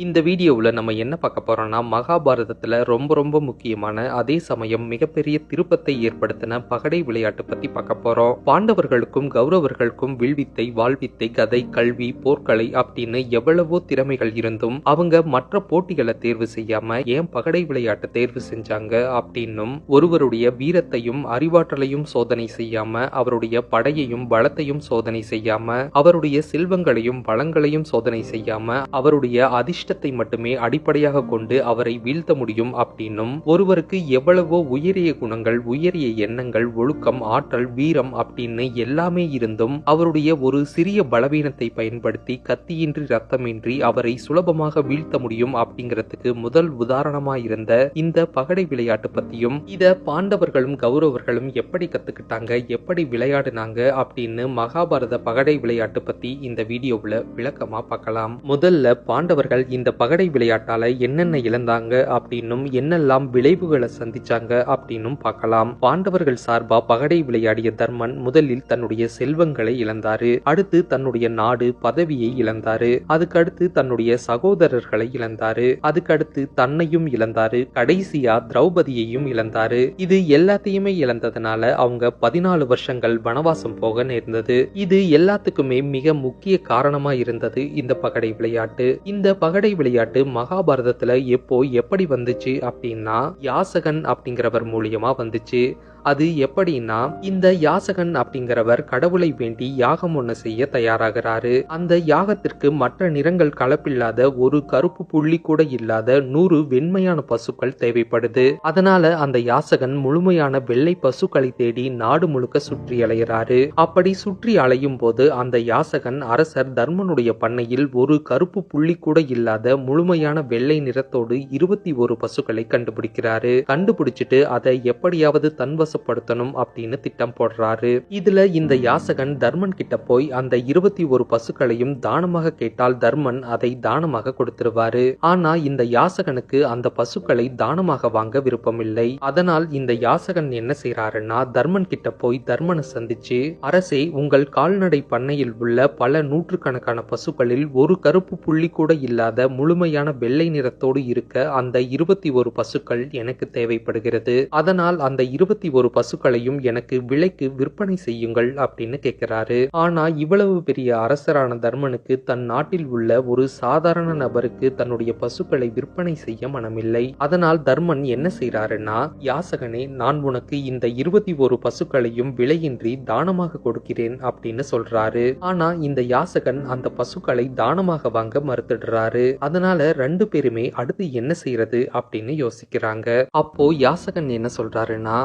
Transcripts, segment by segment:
இந்த வீடியோவில் நம்ம என்ன பார்க்க போகிறோன்னா மகாபாரதத்தில் ரொம்ப ரொம்ப முக்கியமான அதே சமயம் மிகப்பெரிய திருப்பத்தை ஏற்படுத்தின பகடை விளையாட்டு பற்றி பார்க்க போறோம். பாண்டவர்களுக்கும் கௌரவர்களுக்கும் வில்வித்தை வாழ்வித்தை கதை கல்வி போர்க்கலை அப்படின்னு எவ்வளவோ திறமைகள் இருந்தும் அவங்க மற்ற போட்டிகளை தேர்வு செய்யாம ஏன் பகடை விளையாட்டு தேர்வு செஞ்சாங்க அப்படின்னும் ஒருவருடைய வீரத்தையும் அறிவாற்றலையும் சோதனை செய்யாம அவருடைய படையையும் பலத்தையும் சோதனை செய்யாம அவருடைய செல்வங்களையும் வளங்களையும் சோதனை செய்யாம அவருடைய அதிர்ஷ்ட அதிர்ஷ்டத்தை மட்டுமே அடிப்படையாக கொண்டு அவரை வீழ்த்த முடியும் அப்படின்னும் ஒருவருக்கு எவ்வளவோ உயரிய குணங்கள் உயரிய எண்ணங்கள் ஒழுக்கம் ஆற்றல் வீரம் அப்படின்னு எல்லாமே இருந்தும் அவருடைய ஒரு சிறிய பலவீனத்தை பயன்படுத்தி கத்தியின்றி ரத்தமின்றி அவரை சுலபமாக வீழ்த்த முடியும் அப்படிங்கிறதுக்கு முதல் உதாரணமா இருந்த இந்த பகடை விளையாட்டு பத்தியும் இத பாண்டவர்களும் கௌரவர்களும் எப்படி கத்துக்கிட்டாங்க எப்படி விளையாடுனாங்க அப்படின்னு மகாபாரத பகடை விளையாட்டு பத்தி இந்த வீடியோவில் விளக்கமா பார்க்கலாம். முதல்ல பாண்டவர்கள் இந்த பகடை விளையாட்டால என்னென்ன இழந்தாங்க அப்படின்னும் என்னெல்லாம் விளைவுகளை சந்திச்சாங்க அப்படின்னும் பார்க்கலாம். பாண்டவர்கள் சார்பா பகடை விளையாடிய தர்மன் முதலில் தன்னுடைய செல்வங்களை இழந்தாரு. அடுத்து தன்னுடைய நாடு பதவியை இழந்தாரு. அதுக்கடுத்து தன்னுடைய சகோதரர்களை இழந்தாரு. அதுக்கு அடுத்து தன்னையும் இழந்தாரு. கடைசியா திரௌபதியையும் இழந்தாரு. இது எல்லாத்தையுமே இழந்ததுனால அவங்க பதினாலு வருஷங்கள் வனவாசம் போக நேர்ந்தது. இது எல்லாத்துக்குமே மிக முக்கிய காரணமா இருந்தது இந்த பகடை விளையாட்டு. இந்த பகடை விளையாட்டு மகாபாரதத்துல எப்போ எப்படி வந்துச்சு அப்படின்னா யாசகன் அப்படிங்கிறவர் மூலியமா வந்துச்சு. அது எப்படின்னா இந்த யாசகன் அப்படிங்கிறவர் கடவுளை வேண்டி யாகம் ஒன்று செய்ய தயாராகிறாரு. அந்த யாகத்திற்கு மற்ற நிறங்கள் கலப்பில்லாத ஒரு கருப்பு புள்ளி கூட இல்லாத நூறு வெண்மையான பசுக்கள் தேவைப்படுது. அதனால அந்த யாசகன் முழுமையான வெள்ளை பசுக்களை தேடி நாடு முழுக்க சுற்றி அலைகிறாரு அப்படி சுற்றி அலையும் போது அந்த யாசகன் அரசர் தர்மனுடைய பண்ணையில் ஒரு கருப்பு புள்ளி கூட இல்லாத முழுமையான வெள்ளை நிறத்தோடு இருபத்தி ஒரு பசுக்களை கண்டுபிடிக்கிறாரு. கண்டுபிடிச்சிட்டு அதை எப்படியாவது தன்வசப்படுத்தணும் அப்படின்னு திட்டம் போடுறாரு. இதுல இந்த யாசகன் தர்மன் கிட்ட போய் அந்த இருபத்தி ஒரு பசுக்களையும் தானமாக கேட்டால் தர்மன் அதை தானமாக கொடுத்துருவாரு. ஆனா இந்த யாசகனுக்கு அந்த பசுக்களை தானமாக வாங்க விருப்பமில்லை. அதனால் இந்த யாசகன் என்ன செய்யறாருன்னா தர்மன் கிட்ட போய் தர்மனை சந்திச்சு அரசே உங்கள் கால்நடை பண்ணையில் உள்ள பல நூற்றுக்கணக்கான பசுக்களில் ஒரு கருப்பு புள்ளி கூட இல்லாத முழுமையான வெள்ளை நிறத்தோடு இருக்க அந்த இருபத்தி ஒரு பசுக்கள் எனக்கு தேவைப்படுகிறது. அதனால் அந்த இருபத்தி ஒரு பசுக்களையும் எனக்கு விலைக்கு விற்பனை செய்யுங்கள் அப்படின்னு கேட்கிறாரு. ஆனா இவ்வளவு பெரிய அரசரான தர்மனுக்கு தன் நாட்டில் உள்ள ஒரு சாதாரண நபருக்கு தன்னுடைய பசுக்களை விற்பனை செய்ய மனமில்லை. அதனால் தர்மன் என்ன செய்யறாருன்னா யாசகனே நான் உனக்கு இந்த இருபத்தி ஒரு பசுக்களையும் விலையின்றி தானமாக கொடுக்கிறேன் அப்படின்னு சொல்றாரு. ஆனா இந்த யாசகன் அந்த பசுக்களை தானமாக வாங்க மறுத்துடுறாரு. அதனால ரெண்டு பேருமே அடுத்து என்ன செய்யறது அப்படின்னு யோசிக்கிறாங்க. அப்போ யாசகன் என்ன சொல்றாருன்னா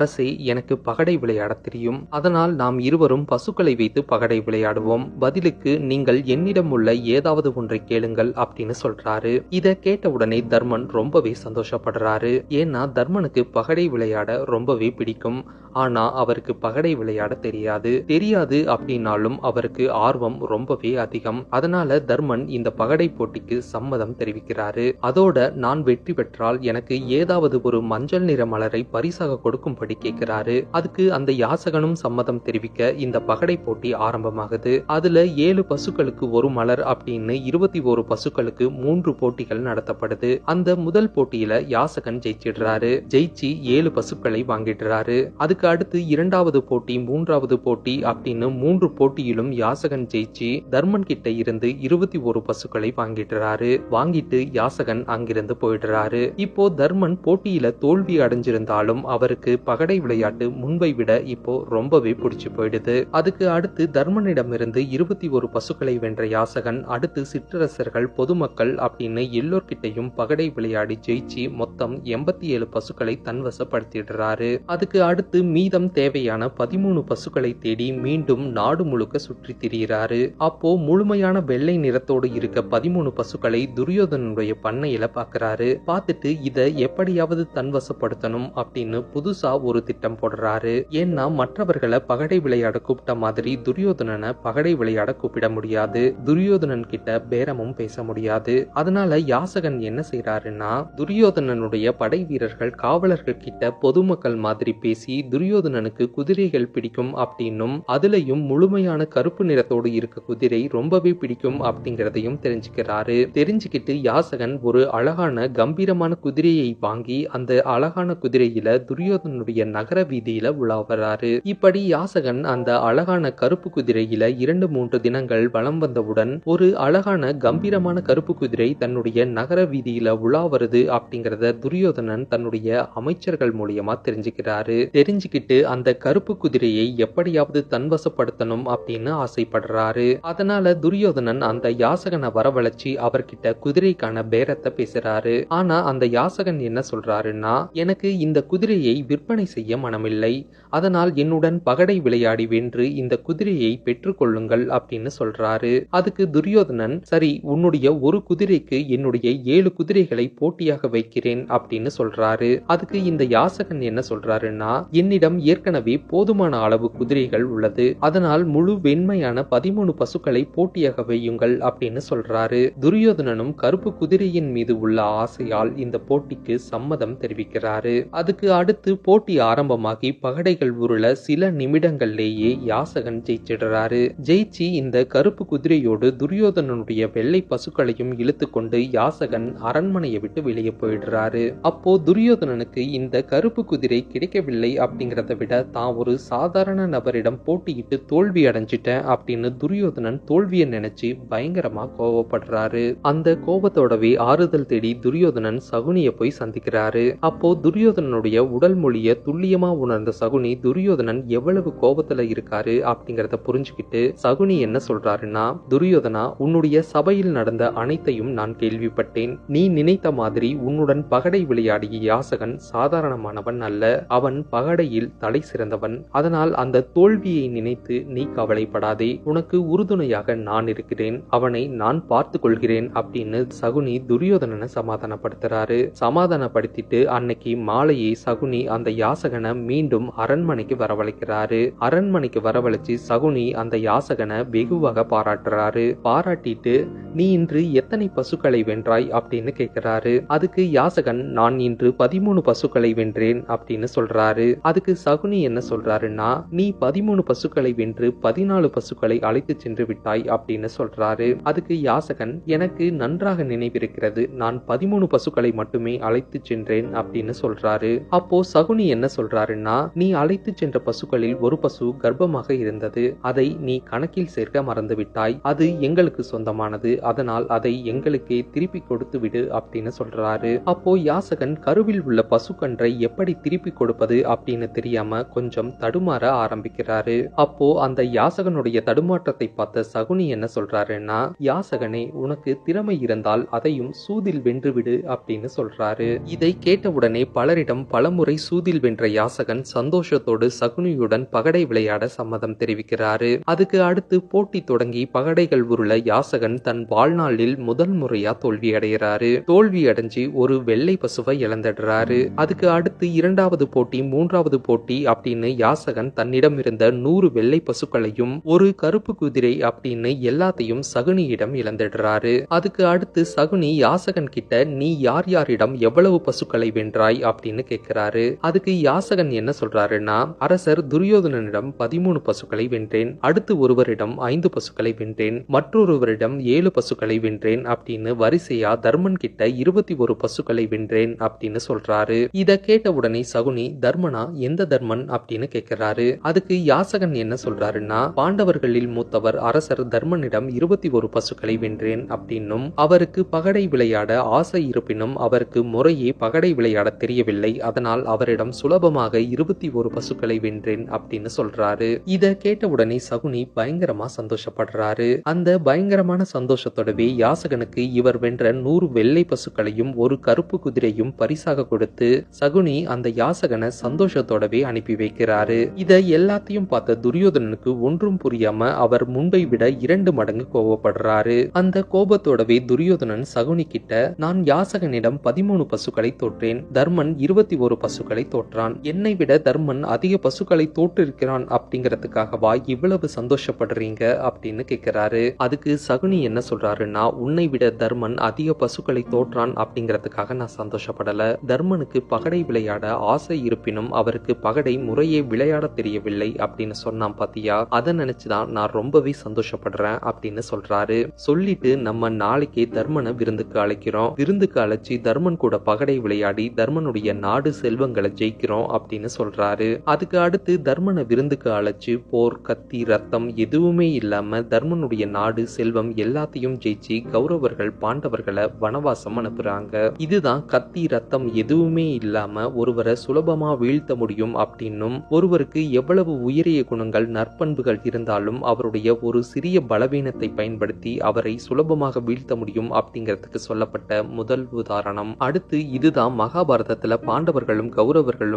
அரசே எனக்கு பகடை விளையாட தெரியும். அதனால் நாம் இருவரும் பசுக்களை வைத்து பகடை விளையாடுவோம். பதிலுக்கு நீங்கள் என்னிடம் உள்ள ஏதாவது ஒன்றை கேளுங்கள் அப்படின்னு சொல்றாரு. இதை கேட்ட உடனே தர்மன் ரொம்பவே சந்தோஷப்படுறாரு. ஏன்னா தர்மனுக்கு பகடை விளையாட ரொம்பவே பிடிக்கும். ஆனா அவருக்கு பகடை விளையாட தெரியாது. தெரியாது அப்படின்னாலும் அவருக்கு ஆர்வம் ரொம்பவே அதிகம். அதனால தர்மன் இந்த பகடை போட்டிக்கு சம்மதம் தெரிவிக்கிறாரு. அதோட நான் வெற்றி பெற்றால் எனக்கு ஏதாவது ஒரு மஞ்சள் நிற மலரை பரிசாக கொடுக்கும்படி கேட்கிறாரு. அதுக்கு அந்த யாசகனும் சம்மதம் தெரிவிக்க இந்த பகடை போட்டி ஆரம்பமாகுது. அதுல ஏழு பசுக்களுக்கு ஒரு மலர் அப்படின்னு இருபத்தி ஒரு பசுக்களுக்கு மூன்று போட்டிகள் நடத்தப்படுது. அந்த முதல் போட்டியில யாசகன் ஜெயிச்சிடுறாரு. ஜெயிச்சு ஏழு பசுக்களை வாங்கிடுறாரு. அதுக்கு அடுத்து இரண்டாவது போட்டி மூன்றாவது போட்டி அப்படின்னு மூன்று போட்டியிலும் யாசகன் ஜெயிச்சு தர்மன் கிட்ட இருந்து இருபத்தி ஒரு பசுக்களை வாங்கிடுறாரு. வாங்கிட்டு யாசகன் அங்கிருந்து போயிடுறாரு. இப்போ தர்மன் போட்டியில தோல்வி அடைஞ்சிருந்தாலும் அவருக்கு பகடை விளையாட்டு முன்பை விட இப்போ ரொம்பவே பிடிச்சு போயிடுது. அதுக்கு அடுத்து தர்மனிடமிருந்து இருபத்தி ஒரு பசுக்களை வென்ற யாசகன் அடுத்து சிற்றரசர்கள் பொதுமக்கள் அப்படின்னு எல்லோர்கிட்டையும் பகடை விளையாடி ஜெயிச்சு மொத்தம் எண்பத்தி ஏழு பசுக்களை தன்வசப்படுத்திடுறாரு. அதுக்கு அடுத்து மீதம் தேவையான பதிமூணு பசுக்களை தேடி மீண்டும் நாடு முழுக்க சுற்றி திரியிறாரு. அப்போ முழுமையான வெள்ளை நிறத்தோடு இருக்க பதிமூணு பசுக்களை துரியோதனனுடைய பண்ணையில பாக்குறாரு. பார்த்துட்டு இதை எப்படியாவது தன்வசப்படுத்தணும் அப்படின்னு புதுசா ஒரு திட்டம் போடுறாரு. ஏன்னா மற்றவர்களை பகடை விளையாட கூப்பிட்ட மாதிரி துரியோதனனை பகடை விளையாட கூப்பிட முடியாது. துரியோதனன் கிட்ட பேரமும் பேச முடியாது. அதனால யாசகன் என்ன செய்யறாருன்னா துரியோதனனுடைய படை வீரர்கள் காவலர்கள் கிட்ட பொதுமக்கள் மாதிரி பேசி துரியோதனனுக்கு குதிரைகள் பிடிக்கும் அப்படின்னும் அதுலயும் முழுமையான கருப்பு நிறத்தோடு இருக்க குதிரை ரொம்பவே பிடிக்கும் அப்படிங்கறதையும் தெரிஞ்சுக்கிறாரு. தெரிஞ்சுக்கிட்டு யாசகன் ஒரு அழகான கம்பீரமான குதிரையை வாங்கி அந்த அழகான குதிரையில துரியோதனுடைய நகர வீதியில உலாவறாரு இப்படி யாசகன் அந்த அழகான கருப்பு குதிரையில இரண்டு மூன்று தினங்கள் வலம் வந்தவுடன் ஒரு அழகான கம்பீரமான கருப்பு குதிரை தன்னுடைய நகர வீதியில உலாவருது அப்படிங்கறத துரியோதனன் தன்னுடைய அமைச்சர்கள் மூலியமா தெரிஞ்சுக்கிறாரு. தெரிஞ்சுக்கிட்டு அந்த கருப்பு குதிரையை எப்படியாவது தன்வசப்படுத்தணும் அப்படின்னு ஆசைப்படுறாரு. அதனால துரியோதனன் அந்த யாசகனை வரவழைச்சு அவர்கிட்ட குதிரைக்கான பேரத்தை பேசுறாரு. ஆனா அந்த யாசகன் என்ன சொல்றாருன்னா எனக்கு இந்த குதிரையை விற்பனை செய்ய மனமில்லை. அதனால் என்னுடன் பகடை விளையாடி வென்று இந்த குதிரையை பெற்றுக்கொள்ளுங்கள் அப்படின்னு சொல்றாரு. அதுக்கு துரியோதனன் சரி உன்னுடைய ஒரு குதிரைக்கு என்னுடைய ஏழு குதிரைகளை போட்டியாக வைக்கிறேன் அப்படின்னு சொல்றாரு. அதுக்கு இந்த யாசகன் என்ன சொல்றாருன்னா என்னிடம் ஏற்கனவே போதுமான அளவு குதிரைகள் உள்ளது. அதனால் முழு வெண்மையான பதிமூணு பசுக்களை போட்டியாக வையுங்கள் அப்படின்னு சொல்றாரு. துரியோதனனும் கருப்பு குதிரையின் மீது உள்ள ஆசையால் இந்த போட்டிக்கு சம்மதம் தெரிவிக்கிறாரு. அதுக்கு அடுத்து போட்டி ஆரம்பமாகி பகடைகள் உருள சில நிமிடங்கள்லேயே யாசகன் ஜெயிச்சிடுறாரு. ஜெயிச்சு இந்த கருப்பு குதிரையோடு துரியோதனனுடைய வெள்ளை பசுக்களையும் இழுத்து கொண்டு யாசகன் அரண்மனையை விட்டு வெளியே போயிடுறாரு. அப்போ துரியோதனனுக்கு இந்த கருப்பு குதிரை கிடைக்கவில்லை அப்படிங்கறத விட தான் ஒரு சாதாரண நபரிடம் போட்டியிட்டு தோல்வி அடைஞ்சிட்டேன் அப்படின்னு துரியோதனன் தோல்வியை நினைச்சு பயங்கரமா கோவப்படுறாரு. அந்த கோபத்தோடவே ஆறுதல் தேடி துரியோதனன் சகுனிய போய் சந்திக்கிறாரு. அப்போ துரியோதனனுடைய உடல் மொழிய துல்லியமா உணர்ந்த சகுனி துரியோதனன் எவ்வளவு கோபத்துல இருக்காரு அப்படிங்கறத புரிஞ்சுக்கிட்டு சகுனி என்ன சொல்றாருன்னா துரியோதனா உன்னுடைய சபையில் நடந்த அனைத்தையும் நான் கேள்விப்பட்டேன். நீ நினைத்த மாதிரி உன்னுடன் பகடை விளையாடிய யாசகன் சாதாரணமானவன் அல்ல. அவன் பகடையில் தலை சிறந்தவன். அதனால் அந்த தோல்வியை நினைத்து நீ கவலைப்படாதே. உனக்கு உறுதுணையாக நான் இருக்கிறேன். அவனை நான் பார்த்து கொள்கிறேன் அப்படின்னு சகுனி துரியோதனனை சமாதானப்படுத்துறாரு. சமாதானப்படுத்திட்டு அன்னைக்கு மாலையே சகுனி அந்த யாசகனை மீண்டும் அரண்மனைக்கு வரவழைக்கிறாரு. அரண்மனைக்கு வரவழைச்சு சகுனி அந்த யாசகனை வெகுவாக பாராட்டுறாரு. பாராட்டிட்டு நீ இன்று எத்தனை பசுக்களை வென்றாய்? அப்படின்னு கேட்கிறாரு அதுக்கு யாசகன் நான் இன்று பதிமூணு பசுக்களை வென்றேன் அப்படின்னு சொல்றாரு. அதுக்கு சகுனி என்ன சொல்றாருன்னா நீ பதிமூணு பசுக்களை வென்று பதினாலு பசுக்களை அழைத்து சென்று விட்டாய் அப்படின்னு சொல்றாரு. அதுக்கு யாசகன் எனக்கு நன்றாக நினைவிருக்கிறது. நான் பதிமூணு பசுக்களை மட்டுமே அழைத்து சென்றேன் அப்படின்னு சொல்றாரு. அப்போ சகுனி என்ன என்ன சொல்றாருன்னா நீ அழைத்து சென்ற பசுக்களில் ஒரு பசு கர்ப்பமாக இருந்தது. அதை நீ கணக்கில் சேர்க்க மறந்துவிட்டாய். அது எங்களுக்கு சொந்தமானது. அதனால் அதை எங்களுக்கே திருப்பி கொடுத்து விடு அப்படின்னு சொல்றாரு. அப்போ யாசகன் கருவில் உள்ள பசுக்கன்றை எப்படி திருப்பி கொடுப்பது அப்படின்னு தெரியாம கொஞ்சம் தடுமாற ஆரம்பிக்கிறாரு. அப்போ அந்த யாசகனுடைய தடுமாற்றத்தை பார்த்த சகுனி என்ன சொல்றாருன்னா யாசகனே உனக்கு திறமை இருந்தால் அதையும் சூதில் வென்றுவிடு அப்படின்னு சொல்றாரு. இதை கேட்டவுடனே பலரிடம் பலமுறை சூதில் வென்ற யாசகன் சந்தோஷத்தோடு சகுனியுடன் பகடை விளையாட சம்மதம் தெரிவிக்கிறாரு. அதுக்கு அடுத்து போட்டி தொடங்கி பகடைகள் உருள யாசகன் தன் வாழ்நாளில் முதல் முறையா தோல்வி அடைகிறாரு தோல்வி அடைஞ்சு ஒரு வெள்ளை பசுவை இழந்துடுறாரு. அதுக்கு அடுத்து இரண்டாவது போட்டி மூன்றாவது போட்டி அப்படின்னு யாசகன் தன்னிடம் இருந்த நூறு வெள்ளை பசுக்களையும் ஒரு கருப்பு குதிரை அப்படின்னு எல்லாத்தையும் சகுனியிடம் இழந்துடுறாரு. அதுக்கு அடுத்து சகுனி யாசகன் கிட்ட நீ யார் யாரிடம் எவ்வளவு பசுக்களை வென்றாய்? அப்படின்னு கேட்கிறாரு. அதுக்கு யாசகன் என்ன சொல்றாருன்னா அரசர் துரியோதனனிடம் பதிமூணு பசுக்களை வென்றேன் அடுத்து ஒருவரிடம் ஐந்து பசுக்களை வென்றேன் மற்றொருவரிடம் ஏழு பசுக்களை வென்றேன் அப்படின்னு வரிசையா தர்மன் கிட்ட இருபத்தி ஒரு பசுக்களை வென்றேன் அப்படின்னு சொல்றாரு. இத கேட்ட உடனே சகுனி தர்மனா எந்த தர்மன்? அப்படின்னு கேட்கிறாரு அதுக்கு யாசகன் என்ன சொல்றாருன்னா பாண்டவர்களில் மூத்தவர் அரசர் தர்மனிடம் இருபத்தி ஒரு பசுக்களை வென்றேன் அப்படின்னும் அவருக்கு பகடை விளையாட ஆசை இருப்பினும் அவருக்கு முறையே பகடை விளையாட தெரியவில்லை. அதனால் அவரிடம் சுலபமாக இருபத்தி ஒரு பசுக்களை வென்றேன் அப்படின்னு சொல்றாரு. இத கேட்ட உடனே சகுனி பயங்கரமா சந்தோஷப்படுறாரு. அந்த பயங்கரமான சந்தோஷத்தோடவே யாசகனுக்கு இவர் வென்ற நூறு வெள்ளை பசுக்களையும் ஒரு கருப்பு குதிரையும் பரிசாக கொடுத்து சகுனி அந்த யாசகனை சந்தோஷத்தோடவே அனுப்பி வைக்கிறாரு. இத எல்லாத்தையும் பார்த்த துரியோதனனுக்கு ஒன்றும் புரியாம அவர் முன்பை விட இரண்டு மடங்கு கோவப்படுறாரு. அந்த கோபத்தோடவே துரியோதனன் சகுனி கிட்ட நான் யாசகனிடம் பதிமூணு பசுக்களை தோற்றேன் தர்மன் இருபத்தி ஒரு பசுக்களை தோற்றான் தோற்றான் என்னை விட தர்மன் அதிக பசுக்களை தோற்றிருக்கிறான் அப்படிங்கறதுக்காகவா இவ்வளவு சந்தோஷப்படுறீங்க அப்படின்னு கேக்குறாரு. அதுக்கு சகுனி என்ன சொல்றாருன்னா உன்னை விட தர்மன் அதிக பசுக்களை தோற்றான் அப்படிங்கறதுக்காக நான் சந்தோஷப்படல. தர்மனுக்கு பகடை விளையாட ஆசை இருப்பினும் அவருக்கு பகடை முறையே விளையாட தெரியவில்லை அப்படின்னு சொன்னான் பாத்தியா. அதை நினைச்சுதான் நான் ரொம்பவே சந்தோஷப்படுறேன் அப்படின்னு சொல்றாரு. சொல்லிட்டு நம்ம நாளைக்கே தர்மனை விருந்துக்கு அழைக்கிறோம். விருந்துக்கு அழைச்சி தர்மன் கூட பகடை விளையாடி தர்மனுடைய நாடு செல்வங்களை வைக்கிறோம் அப்படின்னு சொல்றாரு. அதுக்கு அடுத்து தர்மனை விருந்துக்கு அழைச்சு போர் கத்தி ரத்தம் எதுவுமே இல்லாம தர்மனுடைய நாடு செல்வம் எல்லாத்தையும் ஜெயிச்சு கௌரவர்கள் பாண்டவர்களை வனவாசம் அனுப்புறாங்க. இதுதான் கத்தி ரத்தம் எதுவுமே இல்லாம ஒருவரை சுலபமா வீழ்த்த முடியும் அப்படின்னும் ஒருவருக்கு எவ்வளவு உயரிய குணங்கள் நற்பண்புகள் இருந்தாலும் அவருடைய ஒரு சிறிய பலவீனத்தை பயன்படுத்தி அவரை சுலபமாக வீழ்த்த முடியும் அப்படிங்கிறதுக்கு சொல்லப்பட்ட முதல் உதாரணம். அடுத்து இதுதான் மகாபாரதத்துல பாண்டவர்களும் கௌரவர்களும்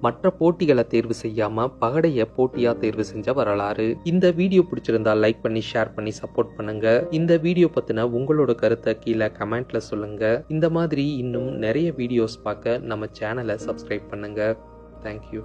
மற்ற போட்டிகளை தேர்வு செய்யாம பகடைய போட்டியா தேர்வு செஞ்ச வரலாறு. இந்த வீடியோ பிடிச்சிருந்தா லைக் பண்ணி ஷேர் பண்ணி சப்போர்ட் பண்ணுங்க. இந்த வீடியோ பத்தின உங்களோட கருத்தை கீழே கமெண்ட்ல சொல்லுங்க. இந்த மாதிரி இன்னும் நிறைய வீடியோஸ் பார்க்க நம்ம சேனலை சப்ஸ்கிரைப் பண்ணுங்க. தேங்க்யூ